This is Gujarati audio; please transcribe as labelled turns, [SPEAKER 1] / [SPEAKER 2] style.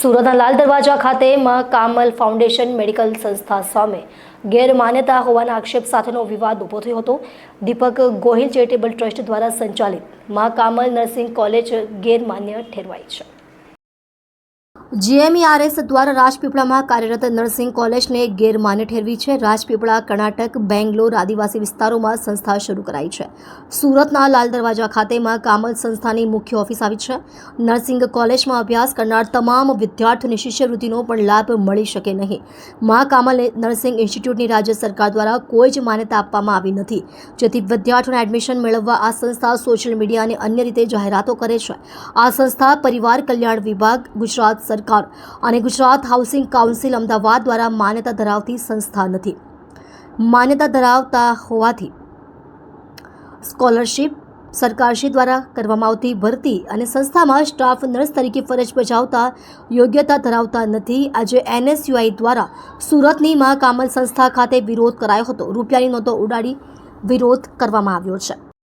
[SPEAKER 1] સુરતના લાલ દરવાજા ખાતે માં કામલ ફાઉન્ડેશન મેડિકલ સંસ્થા સામે ગેરમાન્યતા હોવાના આક્ષેપ સાથેનો વિવાદ ઊભો થયો હતો. દીપક ગોહિલ ચેરિટેબલ ટ્રસ્ટ દ્વારા સંચાલિતમાં કામલ નર્સિંગ કોલેજ ગેરમાન્ય ઠેરવાઈ છે. જીએમઈઆરએસ દ્વારા રાજપીપળામાં કાર્યરત નર્સિંગ કોલેજને ગેરમાન્ય ઠેરવી છે. રાજપીપળા, કર્ણાટક, બેંગ્લોર આદિવાસી વિસ્તારોમાં સંસ્થા શરૂ કરાઈ છે. સુરતના લાલ દરવાજા ખાતેમાં કામલ સંસ્થાની મુખ્ય ઓફિસ આવી છે. નર્સિંગ કોલેજમાં અભ્યાસ કરનાર તમામ વિદ્યાર્થીઓને શિષ્યવૃત્તિનો પણ લાભ મળી શકે નહીં. મા કામલ નર્સિંગ ઇન્સ્ટિટ્યૂટની રાજ્ય સરકાર દ્વારા કોઈ જ માન્યતા આપવામાં આવી નથી. જેથી વિદ્યાર્થીઓને એડમિશન મેળવવા આ સંસ્થા સોશિયલ મીડિયા અને અન્ય રીતે જાહેરાતો કરે છે. આ સંસ્થા પરિવાર કલ્યાણ વિભાગ, ગુજરાત સરકાર અને ગુજરાત હાઉસિંગ કાઉન્સિલ અમદાવાદ દ્વારા માન્યતા ધરાવતી સંસ્થા નથી. માન્યતા ધરાવતા હોવાથી સ્કોલરશિપ સરકારશ્રી દ્વારા કરવામાં આવતી ભરતી અને સંસ્થામાં સ્ટાફ નર્સ તરીકે ફરજ બજાવતા યોગ્યતા ધરાવતા નથી. આજે એનએસયુઆઈ દ્વારા સુરતની મહાકામલ સંસ્થા ખાતે વિરોધ કરાયો હતો. રૂપિયાની નોંધો ઉડાડી વિરોધ કરવામાં આવ્યો છે.